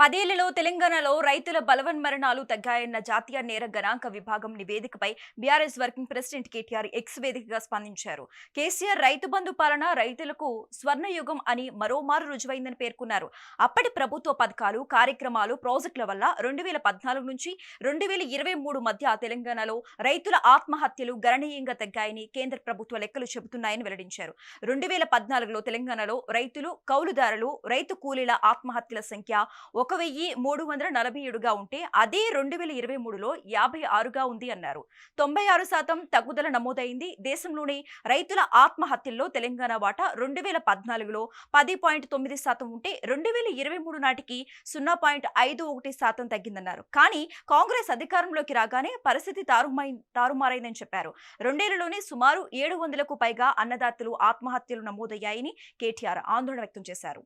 పదేళ్ళలో తెలంగాణలో రైతుల బలవన్మరణాలు తగ్గాయన్న జాతీయ నేర గణాంక విభాగం నివేదికపై BRS working president KTR X వేదికగా స్పందించారు. కేసీఆర్ రైతు బంధు పాలన రైతులకు స్వర్ణయుగం అని మరోమారు రుజువైందని పేర్కొన్నారు. అప్పటి ప్రభుత్వ పథకాలు కార్యక్రమాలు ప్రాజెక్టుల వల్ల రెండు వేల పద్నాలుగు నుంచి రెండు వేల ఇరవై మూడు మధ్య తెలంగాణలో రైతుల ఆత్మహత్యలు గణనీయంగా తగ్గాయని కేంద్ర ప్రభుత్వ లెక్కలు చెబుతున్నాయని వెల్లడించారు. రెండు వేల పద్నాలుగులో తెలంగాణలో రైతులు కౌలుదారులు రైతు కూలీల ఆత్మహత్యల సంఖ్య ఒక వెయ్యి మూడు వందల నలభై ఏడుగా ఉంటే అదే రెండు వేల ఇరవై మూడులో యాభై ఆరుగా ఉంది అన్నారు. తొంభై ఆరు శాతం తగ్గుదల నమోదైంది. దేశంలోని రైతుల ఆత్మహత్యల్లో తెలంగాణ వాటా రెండు వేల పద్నాలుగులో పది పాయింట్ తొమ్మిది శాతం ఉంటే రెండు వేల ఇరవై మూడు నాటికి సున్నా పాయింట్ ఐదు ఒకటి శాతం తగ్గిందన్నారు. కానీ కాంగ్రెస్ అధికారంలోకి రాగానే పరిస్థితి తారుమై తారుమారైందని చెప్పారు. రెండేళ్ళలోనే సుమారు ఏడు వందలకు పైగా అన్నదాతలు ఆత్మహత్యలు నమోదయ్యాయని కేటీఆర్ ఆందోళన వ్యక్తం చేశారు.